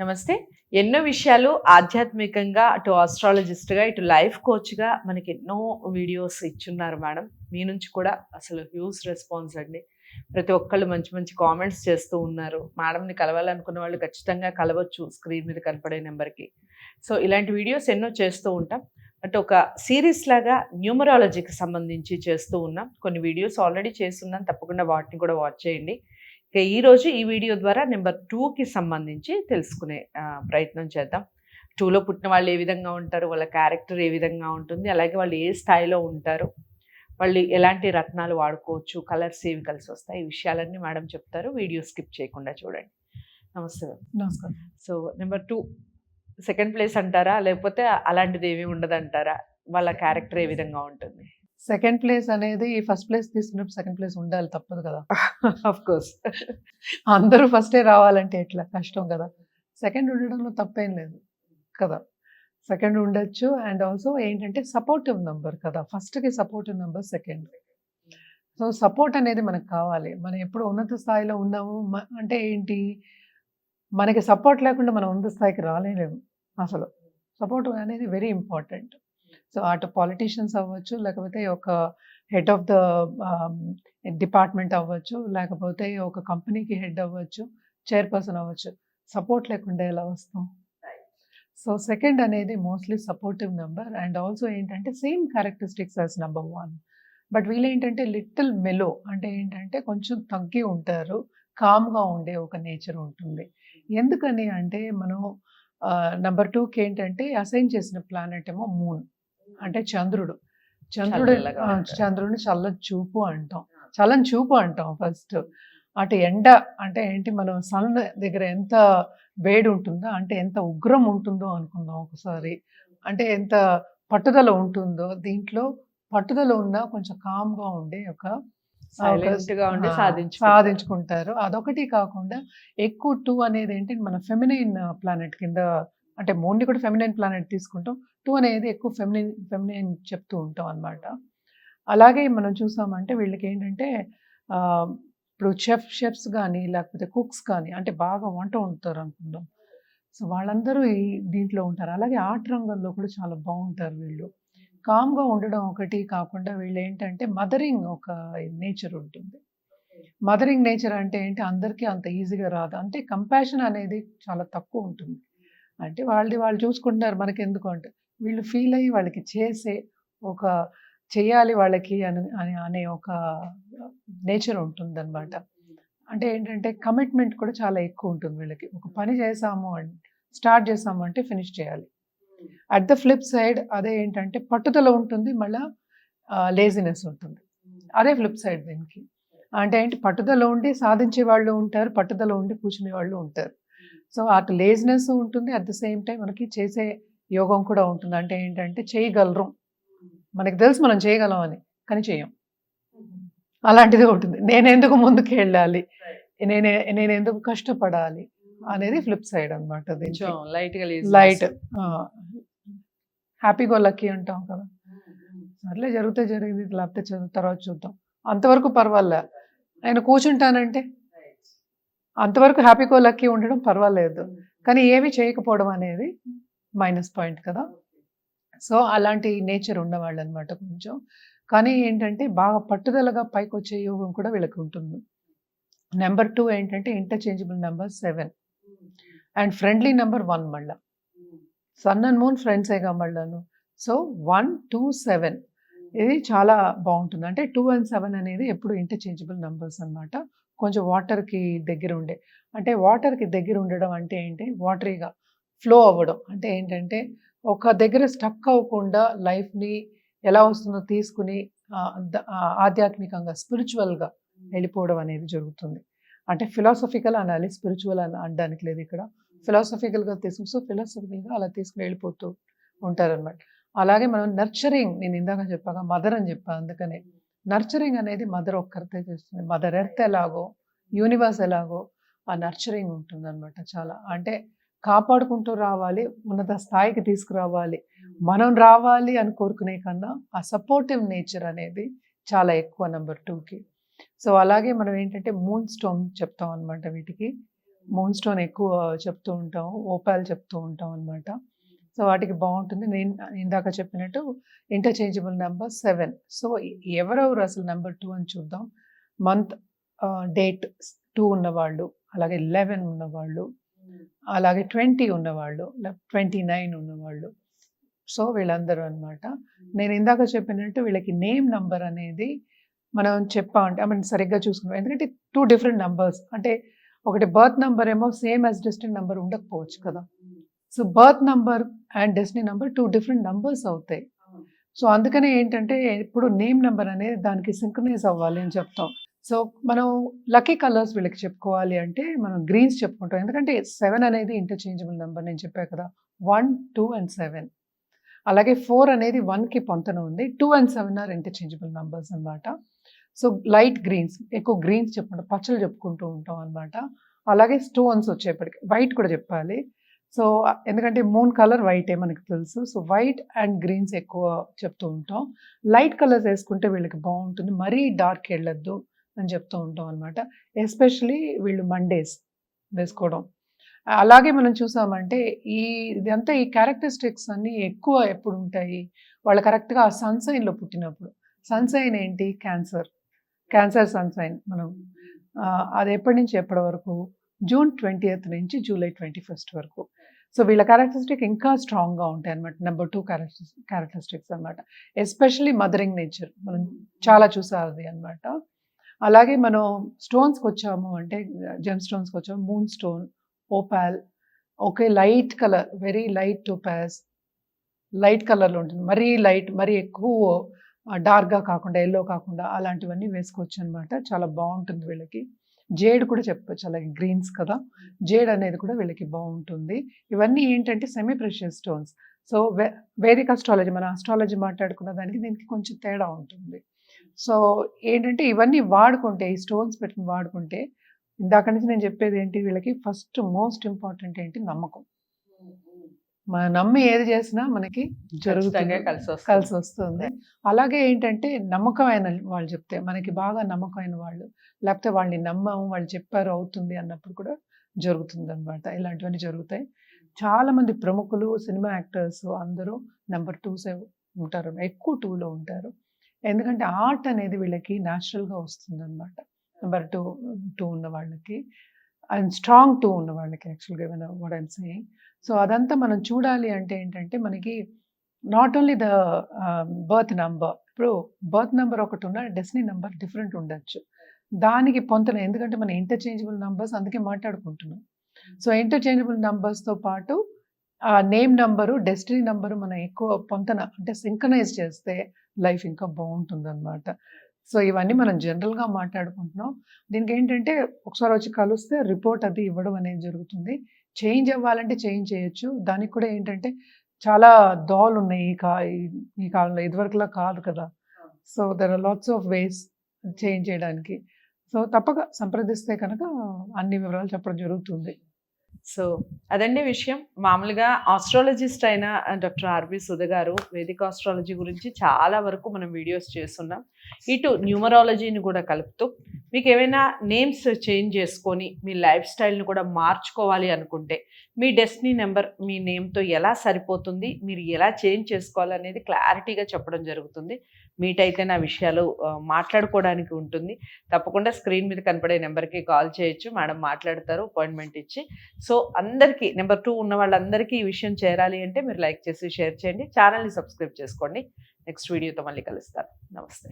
నమస్తే. ఎన్నో విషయాలు ఆధ్యాత్మికంగా అటు ఆస్ట్రాలజిస్ట్గా ఇటు లైఫ్ కోచ్గా మనకి ఎన్నో వీడియోస్ ఇచ్చున్నారు మేడం. మీ నుంచి కూడా అసలు హ్యూజ్ రెస్పాన్స్ అండి. ప్రతి ఒక్కళ్ళు మంచి మంచి కామెంట్స్ చేస్తూ ఉన్నారు. మేడంని కలవాలనుకున్న వాళ్ళు ఖచ్చితంగా కలవచ్చు స్క్రీన్ మీద కనపడే నెంబర్కి. సో ఇలాంటి వీడియోస్ ఎన్నో చేస్తూ ఉంటాం. బట్ ఒక సిరీస్ లాగా న్యూమరాలజీకి సంబంధించి చేస్తూ ఉన్నాం. కొన్ని వీడియోస్ ఆల్రెడీ చేస్తున్నాం. తప్పకుండా వాటిని కూడా వాచ్ చేయండి. ఇక ఈరోజు ఈ వీడియో ద్వారా నెంబర్ టూకి సంబంధించి తెలుసుకునే ప్రయత్నం చేద్దాం. టూలో పుట్టిన వాళ్ళు ఏ విధంగా ఉంటారు వాళ్ళ క్యారెక్టర్ ఏ విధంగా ఉంటుంది అలాగే వాళ్ళు ఏ స్థాయిలో ఉంటారు వాళ్ళు ఎలాంటి రత్నాలు వాడుకోవచ్చు కలర్స్ ఏవి కలిసి వస్తాయి ఈ విషయాలన్నీ మేడం చెప్తారు. వీడియో స్కిప్ చేయకుండా చూడండి. నమస్తే మేడం. నమస్కారం. So number two second place అంటారా? లేకపోతే అలాంటిది ఏమీ ఉండదు అంటారా వాళ్ళ క్యారెక్టర్ ఏ విధంగా ఉంటుంది? సెకండ్ ప్లేస్ అనేది ఫస్ట్ ప్లేస్ తీసుకున్నప్పుడు సెకండ్ ప్లేస్ ఉండాలి తప్పదు కదా. ఆఫ్ కోర్స్ అందరూ ఫస్టే రావాలంటే ఎట్లా? కష్టం కదా. సెకండ్ ఉండడంలో తప్పేం లేదు కదా. సెకండ్ ఉండొచ్చు అండ్ ఆల్సో ఏంటంటే సపోర్టివ్ నెంబర్ కదా. ఫస్ట్కి supportive number second. So support అనేది మనకు కావాలి. మనం ఎప్పుడు ఉన్నత స్థాయిలో ఉన్నాము అంటే ఏంటి? మనకి సపోర్ట్ లేకుండా మనం ఉన్నత స్థాయికి రాలేము అసలు. సపోర్ట్ అనేది వెరీ ఇంపార్టెంట్. సో అటు పాలిటీషియన్స్ అవ్వచ్చు లేకపోతే ఒక హెడ్ ఆఫ్ ద డిపార్ట్మెంట్ అవ్వచ్చు లేకపోతే ఒక కంపెనీకి హెడ్ అవ్వచ్చు చైర్పర్సన్ అవ్వచ్చు. సపోర్ట్ లేకుండా ఎలా వస్తాం? సో సెకండ్ అనేది mostly supportive number and also ఏంటంటే same characteristics as number one. But వీళ్ళు ఏంటంటే లిటిల్ మెలో అంటే ఏంటంటే కొంచెం తగ్గి ఉంటారు కామ్గా ఉండే ఒక నేచర్ ఉంటుంది. ఎందుకని అంటే మనం నెంబర్ టూకి ఏంటంటే అసైన్ చేసిన ప్లానెట్ ఏమో మూన్. అంటే చంద్రుడు. చంద్రుడు. చంద్రుడిని చల్లని చూపు అంటాం. చల్లని చూపు అంటాం ఫస్ట్. అటు ఎండ అంటే ఏంటి మనం సన్ దగ్గర ఎంత వేడి ఉంటుందో అంటే ఎంత ఉగ్రం ఉంటుందో అనుకుందాం ఒకసారి. అంటే ఎంత పట్టుదల ఉంటుందో దీంట్లో పట్టుదల ఉన్న కొంచెం కామ్గా ఉండే ఒక సాధించుకుంటారు. అదొకటి కాకుండా ఎక్కువ టూ అనేది ఏంటి మన ఫెమినైన్ ప్లానెట్ కింద అంటే మూన్ని కూడా ఫెమినైన్ ప్లానెట్ తీసుకుంటాం. టూ అనేది ఎక్కువ ఫెమినైన్ ఫెమినైన్ చెప్తూ ఉంటాం అన్నమాట. అలాగే మనం చూసామంటే వీళ్ళకి ఏంటంటే ఇప్పుడు చెఫ్ షెఫ్స్ కానీ లేకపోతే కుక్స్ కానీ అంటే బాగా వంట వండుతారు అనుకుందాం. సో వాళ్ళందరూ ఈ దీంట్లో ఉంటారు. అలాగే ఆర్ట్ రంగంలో కూడా చాలా బాగుంటారు వీళ్ళు. కామ్గా ఉండడం ఒకటి కాకుండా వీళ్ళు ఏంటంటే మదరింగ్ ఒక నేచర్ ఉంటుంది. మదరింగ్ నేచర్ అంటే ఏంటి? అందరికీ అంత ఈజీగా రాదు. అంటే కంపాషన్ అనేది చాలా తక్కువ ఉంటుంది. అంటే వాళ్ళది వాళ్ళు చూసుకుంటున్నారు మనకి ఎందుకు అంటే. వీళ్ళు ఫీల్ అయ్యి వాళ్ళకి చేసే ఒక చేయాలి వాళ్ళకి అని అని అనే ఒక నేచర్ ఉంటుందన్నమాట. అంటే ఏంటంటే కమిట్మెంట్ కూడా చాలా ఎక్కువ ఉంటుంది వీళ్ళకి. ఒక పని చేసాము అంటే స్టార్ట్ చేసాము అంటే ఫినిష్ చేయాలి. అట్ ద ఫ్లిప్ సైడ్ అదే ఏంటంటే పట్టుదల ఉంటుంది మళ్ళీ లేజినెస్ ఉంటుంది. అదే ఫ్లిప్ సైడ్ దీనికి. అంటే ఏంటి? పట్టుదల ఉండి సాధించే వాళ్ళు ఉంటారు పట్టుదల ఉండి కూర్చునే వాళ్ళు ఉంటారు. సో అటు లేజినెస్ ఉంటుంది అట్ ద సేమ్ టైం మనకి చేసే యోగం కూడా ఉంటుంది. అంటే ఏంటంటే చేయగలరు. మనకి తెలుసు మనం చేయగలం అని కానీ చేయం. అలాంటిది ఉంటుంది. నేను ఎందుకు ముందుకు వెళ్ళాలి? నేనే నేను ఎందుకు కష్టపడాలి? అనేది ఫ్లిప్ సైడ్ అనమాట లైట్గా లైట్ హ్యాపీగా లక్కీ అంటాం కదా. సర్లే జరిగితే జరిగింది లేకపోతే తర్వాత చూద్దాం. అంతవరకు పర్వాలే. నేను కూర్చుంటానంటే అంతవరకు హ్యాపీగా లక్కీ ఉండడం పర్వాలేదు. కానీ ఏమి చేయకపోవడం అనేది మైనస్ పాయింట్ కదా. సో అలాంటి నేచర్ ఉన్నవాళ్ళు అనమాట కొంచెం. కానీ ఏంటంటే బాగా పట్టుదలగా పైకి వచ్చే యోగం కూడా వీళ్ళకి ఉంటుంది. నెంబర్ టూ ఏంటంటే interchangeable number seven and friendly number one మళ్ళా. సన్ అండ్ మూన్ ఫ్రెండ్సేగా మళ్ళాను. సో వన్ టూ సెవెన్ ఇది చాలా బాగుంటుంది. అంటే టూ అండ్ సెవెన్ అనేది ఎప్పుడు ఇంటర్చేంజబుల్ నెంబర్స్ అన్నమాట. కొంచెం వాటర్కి దగ్గర ఉండే. అంటే వాటర్కి దగ్గర ఉండడం అంటే ఏంటి? వాటరీగా ఫ్లో అవ్వడం. అంటే ఏంటంటే ఒక దగ్గర స్టక్ అవ్వకుండా లైఫ్ని ఎలా వస్తుందో తీసుకుని ఆధ్యాత్మికంగా స్పిరిచువల్గా వెళ్ళిపోవడం అనేది జరుగుతుంది. అంటే ఫిలాసఫికల్ అనాలి స్పిరిచువల్ అని అనడానికి లేదు ఇక్కడ. ఫిలాసఫికల్గా తీసుకు సో ఫిలాసఫికల్గా అలా తీసుకుని వెళ్ళిపోతూ ఉంటారనమాట అలాగే మనం నర్చరింగ్ నేను ఇందాక చెప్పాగా మదర్ అని చెప్పాను అందుకనే. నర్చరింగ్ అనేది మదర్ ఒక్కరితే చేస్తుంది. మదర్ ఎర్త్ ఎలాగో యూనివర్స్ ఎలాగో ఆ నర్చరింగ్ ఉంటుందన్నమాట చాలా. అంటే కాపాడుకుంటూ రావాలి ఉన్నత స్థాయికి తీసుకురావాలి. మనం రావాలి అని కోరుకునే కన్నా ఆ సపోర్టివ్ నేచర్ అనేది చాలా ఎక్కువ నెంబర్ టూకి సో అలాగే మనం ఏంటంటే మూన్ స్టోన్ చెప్తాం అనమాట వీటికి. మూన్ స్టోన్ ఎక్కువ చెప్తూ ఉంటాం ఓపాల్ చెప్తూ ఉంటాం అనమాట సో వాటికి బాగుంటుంది. నేను ఇందాక చెప్పినట్టు ఇంటర్చేంజబుల్ నెంబర్ సెవెన్ సో ఎవరెవరు అసలు నెంబర్ టూ అని చూద్దాం. మంత్ డేట్ టూ ఉన్నవాళ్ళు అలాగే లెవెన్ ఉన్నవాళ్ళు అలాగే ట్వంటీ ఉన్నవాళ్ళు ట్వంటీ నైన్ ఉన్నవాళ్ళు. సో వీళ్ళందరూ అనమాట నేను ఇందాక చెప్పినట్టు వీళ్ళకి నేమ్ నంబర్ అనేది మనం చెప్పామంటే ఐ మీన్ సరిగ్గా చూసుకున్నాం. ఎందుకంటే టూ డిఫరెంట్ నంబర్స్ అంటే ఒకటి బర్త్ నంబర్ ఏమో సేమ్ యాజ్ డెస్టినీ నంబర్ ఉండకపోవచ్చు కదా. So birth number and destiny number two different numbers అవుతాయి. సో అందుకనే ఏంటంటే ఇప్పుడు నేమ్ నెంబర్ అనేది దానికి సింక్రనైజ్ అవ్వాలి అని చెప్తాం. సో మనం లక్కీ కలర్స్ వీళ్ళకి చెప్పుకోవాలి అంటే మనం గ్రీన్స్ చెప్పుకుంటాం. ఎందుకంటే సెవెన్ అనేది ఇంటర్చేంజబుల్ నెంబర్ నేను చెప్పా కదా. One two and seven. అలాగే ఫోర్ అనేది వన్కి పొంతన ఉంది. Two and seven are interchangeable numbers అన్నమాట. సో లైట్ గ్రీన్స్ ఎక్కువ గ్రీన్స్ చెప్పుకుంటాం పచ్చలు చెప్పుకుంటూ ఉంటాం అన్నమాట. అలాగే స్టోన్స్ వచ్చేప్పటికి వైట్ కూడా చెప్పాలి. సో ఎందుకంటే మూన్ కలర్ వైటే మనకు తెలుసు. సో వైట్ అండ్ గ్రీన్స్ ఎక్కువ చెప్తూ ఉంటాం. లైట్ కలర్స్ వేసుకుంటే వీళ్ళకి బాగుంటుంది. మరీ డార్క్ వెళ్ళొద్దు అని చెప్తూ ఉంటాం అనమాట ఎస్పెషలీ వీళ్ళు మండేస్ వేసుకోవడం. అలాగే మనం చూసామంటే ఈ ఇదంతా ఈ క్యారెక్టరిస్టిక్స్ అన్నీ ఎక్కువ ఎప్పుడు ఉంటాయి? వాళ్ళు కరెక్ట్గా ఆ సన్సైన్లో పుట్టినప్పుడు. సన్సైన్ ఏంటి? క్యాన్సర్. క్యాన్సర్ సన్సైన్ మనం అది ఎప్పటి నుంచి? ఎప్పటి వరకు? జూన్ ట్వంటీ నుంచి జూలై ట్వంటీ ఫస్ట్ వరకు. సో వీళ్ళ క్యారెక్టరిస్టిక్ ఇంకా స్ట్రాంగ్గా ఉంటాయి అనమాట నెంబర్ టూ క్యారెక్టర్ క్యారెక్టరిస్టిక్స్ అనమాట ఎస్పెషలీ మదరింగ్ నేచర్ మనం చాలా చూసాది అనమాట అలాగే మనం స్టోన్స్కి వచ్చాము అంటే జెమ్ స్టోన్స్కి వచ్చాము moon stone opal okay light colour very light topaz light కలర్లో ఉంటుంది. మరీ లైట్ మరీ ఎక్కువ డార్క్గా కాకుండా ఎల్లో కాకుండా అలాంటివన్నీ వేసుకోవచ్చు అనమాట చాలా బాగుంటుంది వీళ్ళకి. జేడ్ కూడా చెప్పచ్చు అలాగే గ్రీన్స్ కదా. జేడ్ అనేది కూడా వీళ్ళకి బాగుంటుంది. ఇవన్నీ ఏంటంటే సెమీ ప్రెషియస్ స్టోన్స్ సో వే వేదిక్ అస్ట్రాలజీ మన అస్ట్రాలజీ మాట్లాడుకున్న దానికి దీనికి కొంచెం తేడా ఉంటుంది. సో ఏంటంటే ఇవన్నీ వాడుకుంటే ఈ స్టోన్స్ పెట్టుకుని వాడుకుంటే ఇందాక నుంచి నేను చెప్పేది ఏంటి వీళ్ళకి ఫస్ట్ మోస్ట్ ఇంపార్టెంట్ ఏంటి నమ్మకం. మన నమ్మి ఏది చేసినా మనకి జరుగుతుంది కలిసి కలిసి వస్తుంది అలాగే ఏంటంటే నమ్మకమైన వాళ్ళు చెప్తే మనకి బాగా నమ్మకమైన వాళ్ళు లేకపోతే వాళ్ళని నమ్మాము వాళ్ళు చెప్పారు అవుతుంది అన్నప్పుడు కూడా జరుగుతుంది అనమాట ఇలాంటివన్నీ జరుగుతాయి. చాలా మంది ప్రముఖులు సినిమా యాక్టర్స్ అందరూ నెంబర్ టూస్ ఉంటారు ఎక్కువ టూలో ఉంటారు. ఎందుకంటే ఆర్ట్ అనేది వీళ్ళకి న్యాచురల్గా వస్తుంది అనమాట నెంబర్ టూ టూ ఉన్న వాళ్ళకి. అండ్ స్ట్రాంగ్ టూ ఉన్న వాళ్ళకి యాక్చువల్గా వాట్ ఐమ్ సేయింగ్ సో అదంతా మనం చూడాలి అంటే ఏంటంటే మనకి not only the birth number ఇప్పుడు బర్త్ నెంబర్ ఒకటి ఉన్న డెస్టినీ నెంబర్ డిఫరెంట్ ఉండొచ్చు. దానికి పొంతన ఎందుకంటే మన ఇంటర్చేంజబుల్ నంబర్స్ అందుకే మాట్లాడుకుంటున్నాం. సో ఇంటర్చేంజబుల్ నంబర్స్తో పాటు ఆ నేమ్ నంబరు డెస్టినీ నంబరు మనం ఎక్కువ పొంతన అంటే సింకనైజ్ చేస్తే లైఫ్ ఇంకా బాగుంటుంది అనమాట సో ఇవన్నీ మనం జనరల్గా మాట్లాడుకుంటున్నాం. దీనికి ఏంటంటే ఒకసారి వచ్చి కలిస్తే రిపోర్ట్ అది ఇవ్వడం అనేది జరుగుతుంది. చేంజ్ అవ్వాలంటే చేంజ్ చేయొచ్చు. దానికి కూడా ఏంటంటే చాలా దోలు ఉన్నాయి ఈ కా ఈ- కాలంలో. ఇదివరకులా కాదు కదా. So there are lots of ways change చేయడానికి. సో తప్పక సంప్రదిస్తే కనుక అన్ని వివరాలు చెప్పడం జరుగుతుంది. సో అదండి విషయం. మామూలుగా ఆస్ట్రాలజిస్ట్ అయిన డాక్టర్ ఆర్బి సుధ గారు వేదిక ఆస్ట్రాలజీ గురించి చాలా వరకు మనం వీడియోస్ చేస్తున్నాం. ఇటు న్యూమరాలజీని కూడా కలుపుతూ మీకు ఏమైనా నేమ్స్ చేంజ్ చేసుకొని మీ లైఫ్ స్టైల్ని కూడా మార్చుకోవాలి అనుకుంటే మీ డెస్టినీ నెంబర్ మీ నేమ్తో ఎలా సరిపోతుంది మీరు ఎలా చేంజ్ చేసుకోవాలనేది క్లారిటీగా చెప్పడం జరుగుతుంది. మీట్ అయితే నా విషయాలు మాట్లాడుకోవడానికి ఉంటుంది. తప్పకుండా స్క్రీన్ మీద కనపడే నెంబర్కి కాల్ చేయొచ్చు మేడం మాట్లాడతారు అపాయింట్మెంట్ ఇచ్చి. సో అందరికీ నెంబర్ టూ ఉన్న వాళ్ళందరికీ ఈ విషయం చేరాలి అంటే మీరు లైక్ చేసి షేర్ చేయండి. ఛానల్ని సబ్స్క్రైబ్ చేసుకోండి. నెక్స్ట్ వీడియోతో మళ్ళీ కలుస్తాను. నమస్తే.